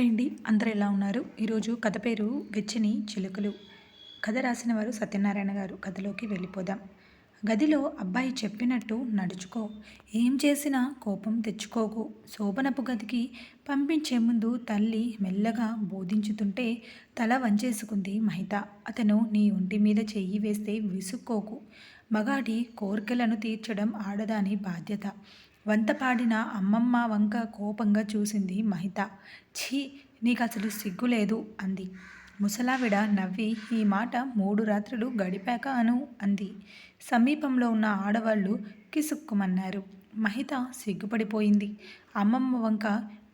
Hi అండి అందరూ ఎలా ఉన్నారు? ఈరోజు కథ పేరు వెచ్చని చిలుకలు. కథ రాసిన వారు సత్యనారాయణ గారు. కథలోకి వెళ్ళిపోదాం. గదిలో అబ్బాయి చెప్పినట్టు నడుచుకో. ఏం చేసినా కోపం తెచ్చుకోకు. శోభనపు గదికి పంపించే ముందు తల్లి మెల్లగా బోధించుతుంటే తల వంచేసుకుంది మహిత. అతను నీ ఒంటి మీద చెయ్యి వేస్తే విసుక్కోకు. మగాడి కోరికలను తీర్చడం ఆడదాని బాధ్యత. వంత పాడిన అమ్మమ్మ వంక కోపంగా చూసింది మహిత. ఛీ నీకు అసలు సిగ్గు లేదు అంది. ముసలావిడ నవ్వి ఈ మాట మూడు రాత్రులు గడిపాక అను అంది. సమీపంలో ఉన్న ఆడవాళ్ళు కిసుక్కుమన్నారు. మహిత సిగ్గుపడిపోయింది. అమ్మమ్మ వంక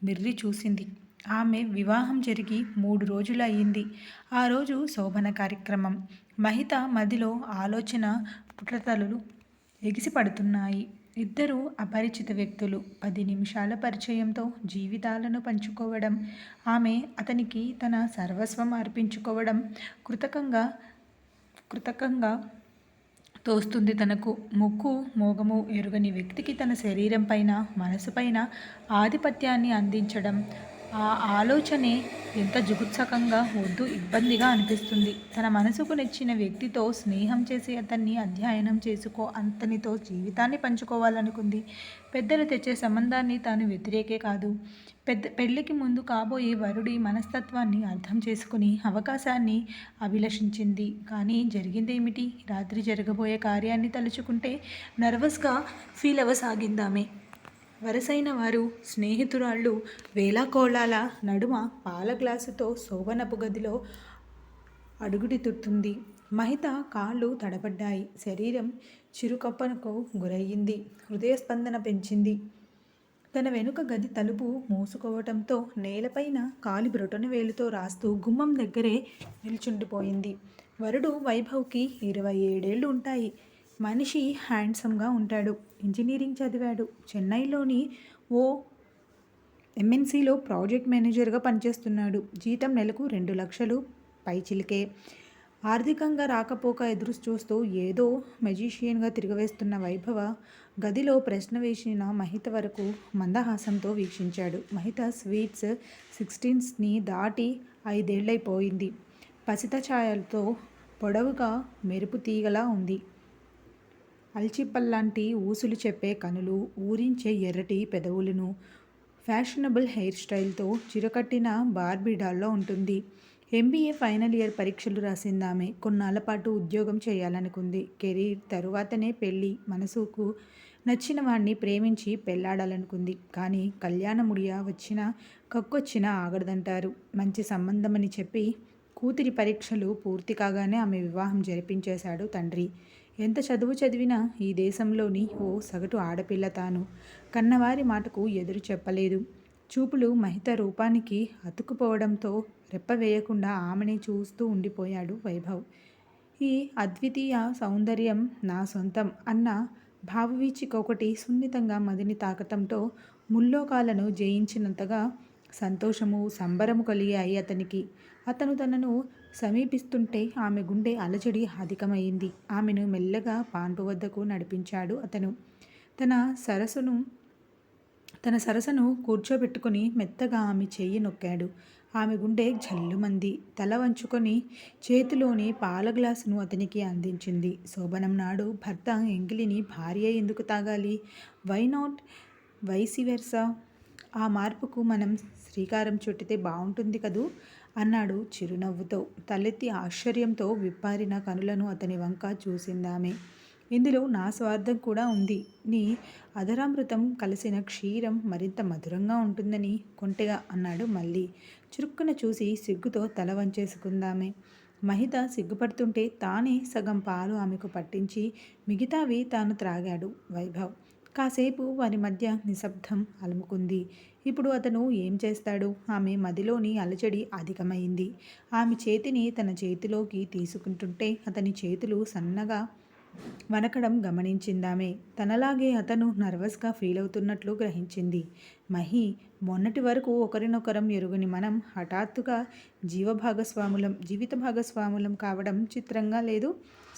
మిర్రి చూసింది. ఆమె వివాహం జరిగి మూడు రోజులు అయ్యింది ఆ రోజు శోభన కార్యక్రమం. మహిత మదిలో ఆలోచన పుట్రతలు ఎగిసిపడుతున్నాయి. ఇద్దరు అపరిచిత వ్యక్తులు. పది నిమిషాల పరిచయంతో జీవితాలను పంచుకోవడం ఆమె అతనికి తన సర్వస్వం అర్పించుకోవడం కృతకంగా కృతకంగా తోస్తుంది తనకు. ముక్కు మోగము ఎరుగని వ్యక్తికి తన శరీరం పైన మనసు పైన ఆధిపత్యాన్ని అందించడం ఆ ఆలోచనే ఎంత జుగుత్సకంగా వద్దు ఇబ్బందిగా అనిపిస్తుంది. తన మనసుకు నచ్చిన వ్యక్తితో స్నేహం చేసి అతన్ని అధ్యయనం చేసుకో అతనితో జీవితాన్ని పంచుకోవాలనుకుంది. పెద్దలు తెచ్చే సంబంధాన్ని తాను వ్యతిరేకే కాదు. పెద్ద పెళ్ళికి ముందు కాబోయే వరుడి మనస్తత్వాన్ని అర్థం చేసుకుని అవకాశాన్ని అభిలషించింది. కానీ జరిగిందేమిటి? రాత్రి జరగబోయే కార్యాన్ని తలుచుకుంటే నర్వస్గా ఫీల్ అవ్వసాగిందామే. వరసైన వారు స్నేహితురాళ్ళు వేలాకోళాల నడుమ పాల గ్లాసుతో శోభనపు గదిలో అడుగుడితుడుతుంది మహిత కాళ్ళు తడబడ్డాయి. శరీరం చిరుకప్పనకు గురయ్యింది. హృదయస్పందన పెంచింది. తన వెనుక గది తలుపు మూసుకోవటంతో నేలపైన కాలి బ్రొటన వేలుతో రాస్తూ గుమ్మం దగ్గరే నిల్చుండిపోయింది. వరుడు వైభవ్కి ఇరవై ఏడేళ్ళు ఉంటాయి. మనిషి హ్యాండ్సమ్గా ఉంటాడు. ఇంజనీరింగ్ చదివాడు. చెన్నైలోని ఓ ఎంఎన్సీలో ప్రాజెక్ట్ మేనేజర్గా పనిచేస్తున్నాడు. జీతం నెలకు రెండు లక్షలు పైచిలికే ఆర్థికంగా రాకపోక ఎదురు చూస్తూ ఏదో మెజీషియన్గా తిరగవేస్తున్న వైభవ గదిలో ప్రశ్న వేసిన మహిత వరకు మందహాసంతో వీక్షించాడు. మహిత స్వీట్స్ సిక్స్టీన్స్ని దాటి ఐదేళ్ళైపోయింది. పసిత ఛాయలతో పొడవుగా మెరుపు తీగలా ఉంది. అల్చిపల్లాంటి ఊసులు చెప్పే కనులు ఊరించే ఎర్రటి పెదవులను ఫ్యాషనబుల్ హెయిర్ స్టైల్తో చిరకట్టిన బార్బీడాల్లో ఉంటుంది. ఎంబీఏ ఫైనల్ ఇయర్ పరీక్షలు రాసిందామె. కొన్నాళ్ళ పాటు ఉద్యోగం చేయాలనుకుంది. కెరీర్ తరువాతనే పెళ్ళి. మనసుకు నచ్చిన వాడిని ప్రేమించి పెళ్ళాడాలనుకుంది కానీ కళ్యాణముడియా వచ్చిన కక్కొచ్చినా ఆగడదంటారు. మంచి సంబంధమని చెప్పి కూతురి పరీక్షలు పూర్తి కాగానే ఆమె వివాహం జరిపించేశాడు తండ్రి. ఎంత చదువు చదివినా ఈ దేశంలోని ఓ సగటు ఆడపిల్ల తాను. కన్నవారి మాటకు ఎదురు చెప్పలేదు. చూపులు మహిత రూపానికి అతుక్కుపోవడంతో రెప్పవేయకుండా ఆమెని చూస్తూ ఉండిపోయాడు వైభవ్. ఈ అద్వితీయ సౌందర్యం నా సొంతం అన్న భావవీచికొకటి సున్నితంగా మదిని తాకటంతో ముల్లోకాలను జయించినంతగా సంతోషము సంబరము కలిగాయి అతనికి. అతను తనను సమీపిస్తుంటే ఆమె గుండె అలజడి అధికమైంది. ఆమెను మెల్లగా పాన్పు వద్దకు నడిపించాడు అతను. తన సరస్సును తన సరసను కూర్చోబెట్టుకుని మెత్తగా ఆమె చెయ్యి నొక్కాడు. ఆమె గుండె జల్లుమంది. తల వంచుకొని చేతిలోని పాల గ్లాసును అతనికి అందించింది. శోభనం నాడు భర్త ఎంగిలిని భార్య ఎందుకు తాగాలి? వై నాట్ వైసివెర్సా ఆ మార్పుకు మనం శ్రీకారం చుట్టితే బాగుంటుంది కదూ? అన్నాడు చిరునవ్వుతో. తలెత్తి ఆశ్చర్యంతో విప్పారిన కనులను అతని వంక చూసిందామె. ఇందులో నా స్వార్థం కూడా ఉంది. నీ అధరామృతం కలిసిన క్షీరం మరింత మధురంగా ఉంటుందని కొంటెగా అన్నాడు మళ్ళీ. చురుక్కున చూసి సిగ్గుతో తల వంచేసుకుందామే. మహిత సిగ్గుపడుతుంటే తానే సగం పాలు ఆమెకు పట్టించి మిగతావి తాను త్రాగాడు. వైభవ్ కాసేపు వారి మధ్య నిశ్శబ్దం అలుముకుంది. ఇప్పుడు అతను ఏం చేస్తాడు? ఆమె మదిలోని అలచడి అధికమైంది. ఆమె చేతిని తన చేతిలోకి తీసుకుంటుంటే అతని చేతులు సన్నగా వనకడం గమనించిందామే. తనలాగే అతను నర్వస్గా ఫీల్ అవుతున్నట్లు గ్రహించింది. మహి మొన్నటి వరకు ఒకరినొకరం ఎరుగుని మనం హఠాత్తుగా జీవభాగస్వాములం జీవిత భాగస్వాములం కావడం చిత్రంగా లేదు.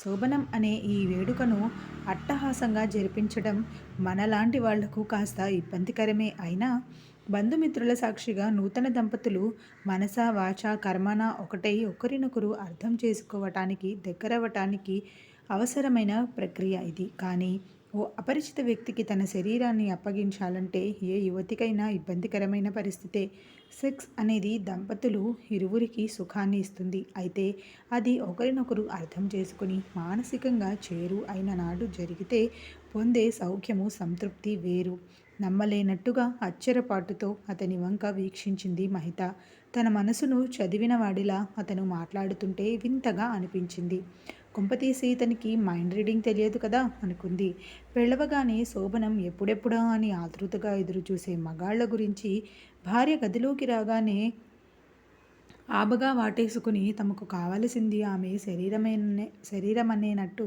శోభనం అనే ఈ వేడుకను అట్టహాసంగా జరిపించడం మనలాంటి వాళ్ళకు కాస్త ఇబ్బందికరమే అయినా బంధుమిత్రుల సాక్షిగా నూతన దంపతులు మనస వాచ కర్మన ఒకటై ఒకరినొకరు అర్థం చేసుకోవటానికి దగ్గరవటానికి అవసరమైన ప్రక్రియ ఇది. కానీ ఓ అపరిచిత వ్యక్తికి తన శరీరాన్ని అప్పగించాలంటే ఏ యువతికైనా ఇబ్బందికరమైన పరిస్థితే సెక్స్ అనేది దంపతులు ఇరువురికి సుఖాన్ని ఇస్తుంది. అయితే అది ఒకరినొకరు అర్థం చేసుకుని మానసికంగా చేరు అయిన నాడు జరిగితే పొందే సౌఖ్యము సంతృప్తి వేరు. నమ్మలేనట్టుగా అచ్చరపాటుతో అతని వంక వీక్షించింది మహిత. తన మనసును చదివిన వాడిలా అతను మాట్లాడుతుంటే వింతగా అనిపించింది. కుంపతీసి ఇతనికి మైండ్ రీడింగ్ తెలియదు కదా అనుకుంది. పెళ్ళవగానే శోభనం ఎప్పుడెప్పుడా అని ఆతృతగా ఎదురుచూసే మగాళ్ళ గురించి భార్య గదిలోకి రాగానే ఆబగా వాటేసుకుని తమకు కావలసింది ఆమె శరీరమే శరీరం అనేనట్టు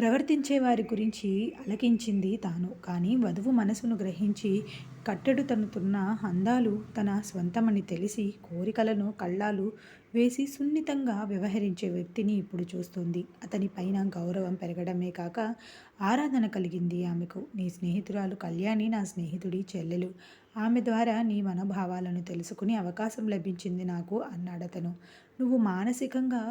ప్రవర్తించే వారి గురించి అలకించింది తాను. కానీ వధువు మనసును గ్రహించి కట్టెడు తనుతున్న అందాలు తన స్వంతమని తెలిసి కోరికలను కళ్ళాలు వేసి సున్నితంగా వ్యవహరించే వ్యక్తిని ఇప్పుడు చూస్తుంది. అతని పైన గౌరవం పెరగడమే కాక ఆరాధన కలిగింది ఆమెకు. నీ స్నేహితురాలు కళ్యాణి నా స్నేహితుడి చెల్లెలు. ఆమె ద్వారా నీ మనోభావాలను తెలుసుకునే అవకాశం లభించింది నాకు అన్నాడతను. నువ్వు మానసికంగా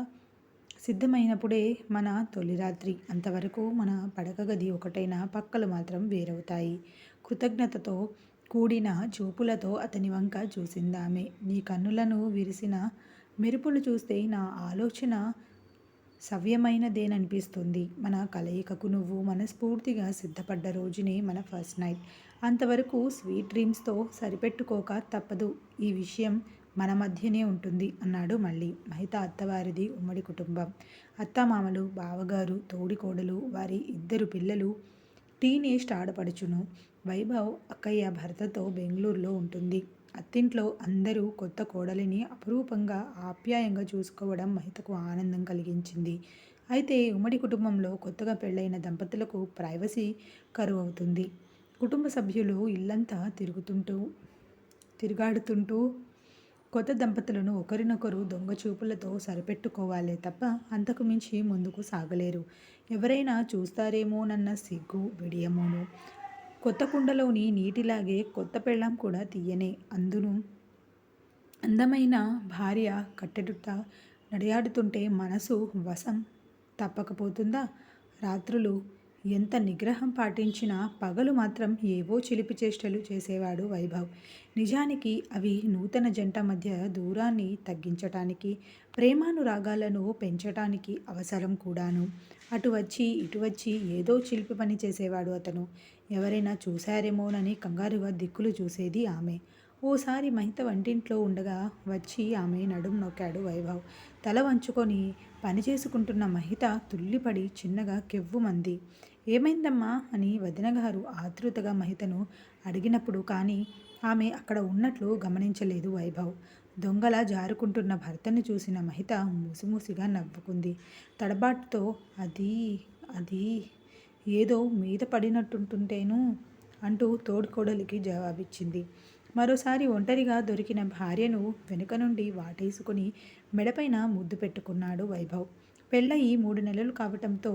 సిద్ధమైనప్పుడే మన తొలి రాత్రి. అంతవరకు మన పడక గది ఒకటైన పక్కలు మాత్రం వేరవుతాయి. కృతజ్ఞతతో కూడిన చూపులతో అతని వంక చూసిందామె. నీ కన్నులను విరిసిన మెరుపులు చూస్తే నా ఆలోచన సవ్యమైనదేననిపిస్తుంది. మన కలయికకు నువ్వు మనస్ఫూర్తిగా సిద్ధపడ్డ రోజునే మన ఫస్ట్ నైట్. అంతవరకు స్వీట్ డ్రీమ్స్తో సరిపెట్టుకోక తప్పదు. ఈ విషయం మన మధ్యనే ఉంటుంది అన్నాడు మళ్ళీ. మహిత అత్తవారిది ఉమ్మడి కుటుంబం. అత్తమామలు బావగారు తోడికోడలు వారి ఇద్దరు పిల్లలు టీనేజ్ ఆడపడుచును. వైభవ్ అక్కయ్య భర్తతో బెంగళూరులో ఉంటుంది. అత్తింట్లో అందరూ కొత్త కోడలిని అపురూపంగా ఆప్యాయంగా చూసుకోవడం మహితకు ఆనందం కలిగించింది. అయితే ఉమ్మడి కుటుంబంలో కొత్తగా పెళ్ళైన దంపతులకు ప్రైవసీ కరువు అవుతుంది కుటుంబ సభ్యులు ఇల్లంతా తిరుగుతుంటూ తిరుగాడుతుంటూ కొత్త దంపతులను ఒకరినొకరు దొంగ చూపులతో సరిపెట్టుకోవాలే తప్ప అంతకు మించి ముందుకు సాగలేరు. ఎవరైనా చూస్తారేమోనన్న సిగ్గు విడియమోను. కొత్త కుండలోని నీటిలాగే కొత్త పెళ్ళాం కూడా తీయనే. అందును అందమైన భార్య కట్టెడుట నడియాడుతుంటే మనసు వశం తప్పకపోతుందా? రాత్రులు ఎంత నిగ్రహం పాటించినా పగలు మాత్రం ఏవో చిలిపి చేష్టలు చేసేవాడు వైభవ్. నిజానికి అవి నూతన జంట మధ్య దూరాన్ని తగ్గించటానికి ప్రేమానురాగాలను పెంచటానికి అవసరం కూడాను. అటు వచ్చి ఇటు వచ్చి ఏదో చిలిపి పని చేసేవాడు అతను. ఎవరైనా చూశారేమోనని కంగారుగా దిక్కులు చూసేది ఆమె. ఓసారి మహిత వంటింట్లో ఉండగా వచ్చి ఆమె నడుం నొక్కాడు వైభవ్. తల వంచుకొని పని చేసుకుంటున్న మహిత తుల్లిపడి చిన్నగా కెవ్వుమంది ఏమైందమ్మా? అని వదినగారు ఆతృతగా మహితను అడిగినప్పుడు కానీ ఆమె అక్కడ ఉన్నట్లు గమనించలేదు వైభవ్. దొంగల జారుకుంటున్న భర్తను చూసిన మహిత ముసిముసిగా నవ్వుకుంది. తడబాటుతో అది అది ఏదో మీద పడినట్టుంటుంటేను అంటూ తోడుకోడలికి జవాబిచ్చింది. మరోసారి ఒంటరిగా దొరికిన భార్యను వెనుక నుండి వాటేసుకుని మెడపైన ముద్దు పెట్టుకున్నాడు వైభవ్. పెళ్ళయి మూడు నెలలు కావటంతో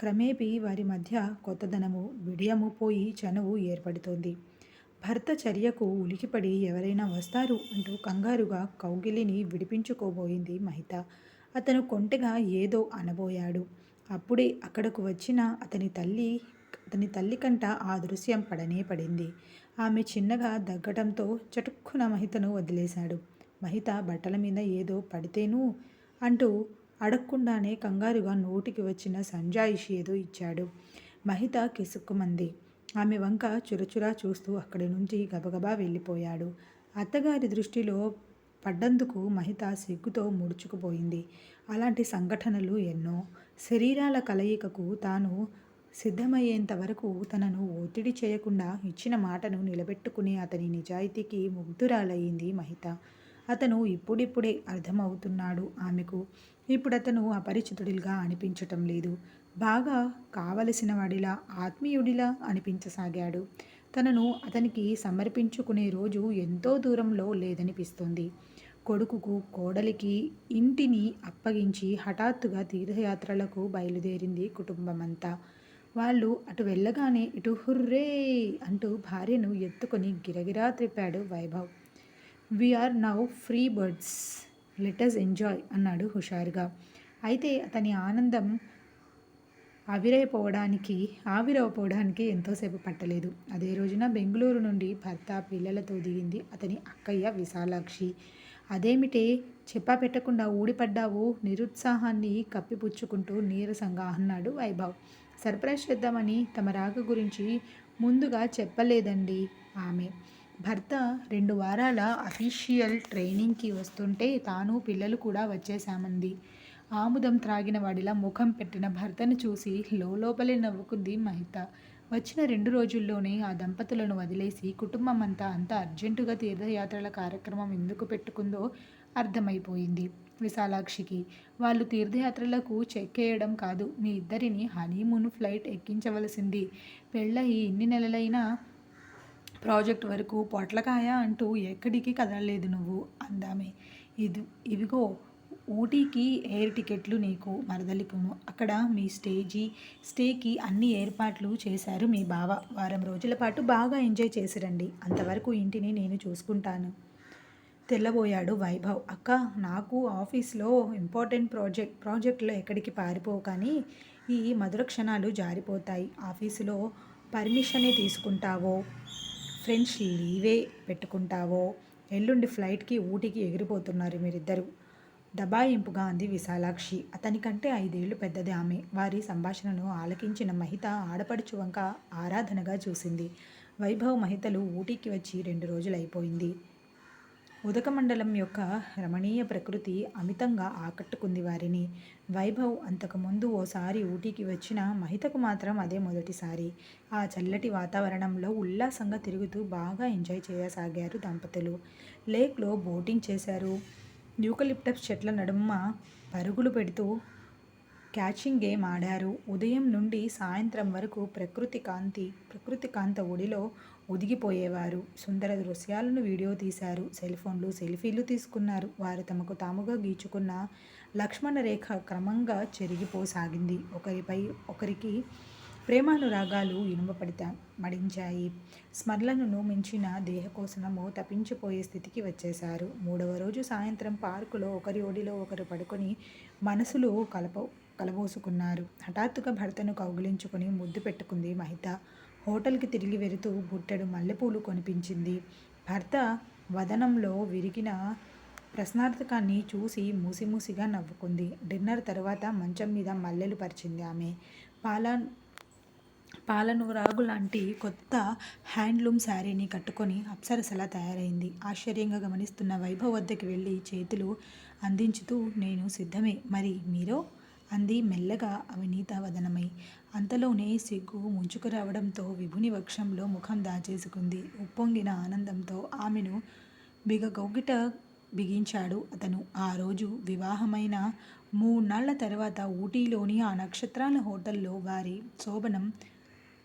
క్రమేపీ వారి మధ్య కొత్తదనము విడియము పోయి చనువు ఏర్పడుతోంది. భర్త చర్యకు ఉలికిపడి ఎవరైనా వస్తారు అంటూ కంగారుగా కౌగిలిని విడిపించుకోబోయింది మహిత. అతను కొంటెగా ఏదో అనబోయాడు. అప్పుడే అక్కడకు వచ్చిన అతని తల్లి అతని తల్లి కంట ఆ దృశ్యం పడనే పడింది. ఆమె చిన్నగా దగ్గటంతో చటుక్కున మహితను వదిలేశాడు. మహిత బట్టల మీద ఏదో పడితేను అంటూ అడగకుండానే కంగారుగా నోటికి వచ్చిన సంజాయిషి ఏదో ఇచ్చాడు. మహిత కిసుక్కుమంది. ఆమె వంక చురచురా చూస్తూ అక్కడి నుంచి గబగబా వెళ్ళిపోయాడు. అత్తగారి దృష్టిలో పడ్డందుకు మహిత సిగ్గుతో ముడుచుకుపోయింది. అలాంటి సంఘటనలు ఎన్నో. శరీరాల కలయికకు తాను సిద్ధమయ్యేంత వరకు తనను ఒత్తిడి చేయకుండా ఇచ్చిన మాటను నిలబెట్టుకునే అతని నిజాయితీకి ముగ్ధురాలయ్యింది మహిత. అతను ఇప్పుడిప్పుడే అర్థమవుతున్నాడు ఆమెకు. ఇప్పుడు అతను అపరిచితుడిగా అనిపించటం లేదు. బాగా కావలసిన వాడిలా ఆత్మీయుడిలా అనిపించసాగాడు. తనను అతనికి సమర్పించుకునే రోజు ఎంతో దూరంలో లేదనిపిస్తుంది. కొడుకుకు కోడలికి ఇంటిని అప్పగించి హఠాత్తుగా తీర్థయాత్రలకు బయలుదేరింది కుటుంబమంతా. వాళ్ళు అటు వెళ్ళగానే ఇటు హుర్రే అంటూ భార్యను ఎత్తుకొని గిరగిరా త్రిప్పాడు Vaibhav. We are now free birds let us enjoy అన్నాడు హుషారుగా. అయితే అతని ఆనందం ఆవిరైపోవడానికి ఆవిరైపోవడానికి ఎంతోసేపు పట్టలేదు. అదే రోజున బెంగళూరు నుండి భర్త పిల్లలతో దిగింది అతని అక్కయ్య విశాలాక్షి. అదేమిటే? చెప్పా పెట్టకుండా ఊడిపడ్డావు? నిరుత్సాహాన్ని కప్పిపుచ్చుకుంటూ నీరసంగా అన్నాడు వైభవ్. సర్ప్రైజ్ చేద్దామని తమ రాక గురించి ముందుగా చెప్పలేదండి ఆమె. భర్త రెండు వారాల అఫీషియల్ ట్రైనింగ్కి వస్తుంటే తాను పిల్లలు కూడా వచ్చేశామంది. ఆముదం త్రాగిన వాడిలా ముఖం పెట్టిన భర్తను చూసి లోపలే నవ్వుకుంది మహిత. వచ్చిన రెండు రోజుల్లోనే ఆ దంపతులను వదిలేసి కుటుంబం అంతా అంత అర్జెంటుగా తీర్థయాత్రల కార్యక్రమం ఎందుకు పెట్టుకుందో అర్థమైపోయింది. విశాలాక్షికి. వాళ్ళు తీర్థయాత్రలకు చెక్కేయడం కాదు. మీ ఇద్దరిని హనీమూన్ ఫ్లైట్ ఎక్కించవలసింది. పెళ్ళయి ఇన్ని నెలలైనా ప్రాజెక్ట్ వరకు పొట్లకాయ అంటూ ఎక్కడికి కదలలేదు నువ్వు అందామే. ఇది ఇవిగో ఊటీకి ఎయిర్ టికెట్లు నీకు మరదలికును. అక్కడ మీ స్టేజీ స్టేకి అన్ని ఏర్పాట్లు చేశారు మీ బావ. వారం రోజుల పాటు బాగా ఎంజాయ్ చేసిరండి అంతవరకు ఇంటిని నేను చూసుకుంటాను. తెల్లబోయాడు వైభవ్. అక్క నాకు ఆఫీస్లో ఇంపార్టెంట్ ప్రాజెక్ట్ ప్రాజెక్ట్లో ఎక్కడికి పారిపోవు కానీ ఈ మధుర క్షణాలు జారిపోతాయి. ఆఫీసులో పర్మిషనే తీసుకుంటావో ఫ్రెండ్స్ లీవే పెట్టుకుంటావో ఎల్లుండి ఫ్లైట్కి ఊటీకి ఎగిరిపోతున్నారు మీరిద్దరు. దబాయింపుగా అంది విశాలాక్షి. అతనికంటే ఐదేళ్ళు పెద్దది ఆమె. వారి సంభాషణను ఆలకించిన మహిత ఆడపడుచు వంక ఆరాధనగా చూసింది. వైభవ్ మహితలు ఊటీకి వచ్చి రెండు రోజులైపోయింది. ఉదకమండలం యొక్క రమణీయ ప్రకృతి అమితంగా ఆకట్టుకుంది వారిని. వైభవ్ అంతకుముందు ఓసారి ఊటీకి వచ్చిన మహితకు మాత్రం అదే మొదటిసారి. ఆ చల్లటి వాతావరణంలో ఉల్లాసంగా తిరుగుతూ బాగా ఎంజాయ్ చేయసాగారు దంపతులు. లేక్లో బోటింగ్ చేశారు. యూకలిప్టస్ చెట్ల నడుమ పరుగులు పెడుతూ క్యాచింగ్ గేమ్ ఆడారు. ఉదయం నుండి సాయంత్రం వరకు ప్రకృతి కాంతి ప్రకృతి కాంత ఒడిలో ఒదిగిపోయేవారు. సుందర దృశ్యాలను వీడియో తీశారు. సెల్ ఫోన్లు సెల్ఫీలు తీసుకున్నారు. వారు తమకు తాముగా గీచుకున్న లక్ష్మణ రేఖ క్రమంగా చెరిగిపోసాగింది. ఒకరిపై ఒకరికి ప్రేమానురాగాలు ఇనుమపడిత మడించాయి. స్మరణను మించిన దేహకోసనము తప్పించిపోయే స్థితికి వచ్చేశారు. మూడవ రోజు సాయంత్రం పార్కులో ఒకరి ఒడిలో ఒకరు పడుకొని మనసులు కలప కలబోసుకున్నారు. హఠాత్తుగా భర్తను కౌగిలించుకొని ముద్దు పెట్టుకుంది మహిత. హోటల్కి తిరిగి వెళుతూ బుట్టెడు మల్లెపూలు కొనిపించింది. భర్త వదనంలో విరిగిన ప్రశ్నార్థకాన్ని చూసి మూసిమూసిగా నవ్వుకుంది. డిన్నర్ తర్వాత మంచం మీద మల్లెలు పరిచింది ఆమె. పాల పాలనురాగు లాంటి కొత్త హ్యాండ్లూమ్ శారీని కట్టుకొని అప్సరసలా తయారైంది. ఆశ్చర్యంగా గమనిస్తున్న వైభవ్ వద్దకి వెళ్ళి చేతులు అందించుతూ నేను సిద్ధమే. మరి మీరో అంది మెల్లగా అవినీత వదనమై. అంతలోనే సిగ్గు ముంచుకు రావడంతో విభుని వక్షంలో ముఖం దాచేసుకుంది. ఉప్పొంగిన ఆనందంతో ఆమెను బిగగొగ్గిట బిగించాడు అతను. ఆ రోజు వివాహమైన మూన్నాళ్ళ తర్వాత ఊటీలోని ఆ నక్షత్రాల హోటల్లో వారి శోభనం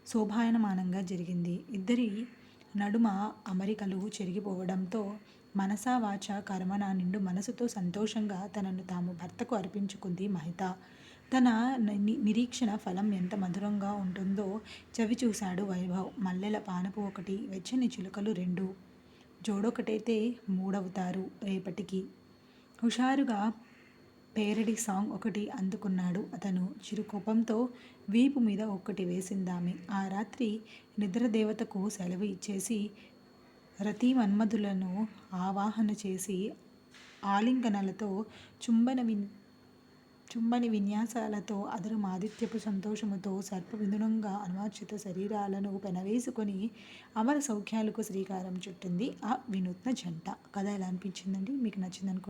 శోభాయనమానంగా జరిగింది. ఇద్దరి నడుమ అమరికలు చెరిగిపోవడంతో మనసా వాచ కర్మన నిండు మనసుతో సంతోషంగా తనను తాము భర్తకు అర్పించుకుంది మహిత. తన నిరీక్షణ ఫలం ఎంత మధురంగా ఉంటుందో చవి చూశాడు వైభవ్. మల్లెల పానపు ఒకటి వెచ్చని చిలుకలు రెండు. జోడొకటైతే మూడవుతారు రేపటికి. హుషారుగా పేరడి సాంగ్ ఒకటి అందుకున్నాడు అతను. చిరుకోపంతో వీపు మీద ఒక్కటి వేసిందామె. ఆ రాత్రి నిద్రదేవతకు సెలవు ఇచ్చేసి రతి మన్మధులను ఆవాహన చేసి ఆలింగనలతో చుంబన విన్ చుంబని విన్యాసాలతో అదరు ఆదిత్యపు సంతోషముతో సర్పవిధునంగా అనువాచిత శరీరాలను పెనవేసుకొని అమర సౌఖ్యాలకు శ్రీకారం చుట్టింది ఆ వినూత్న జంట. కథ ఎలా అనిపించిందండి? మీకు నచ్చిందనుకో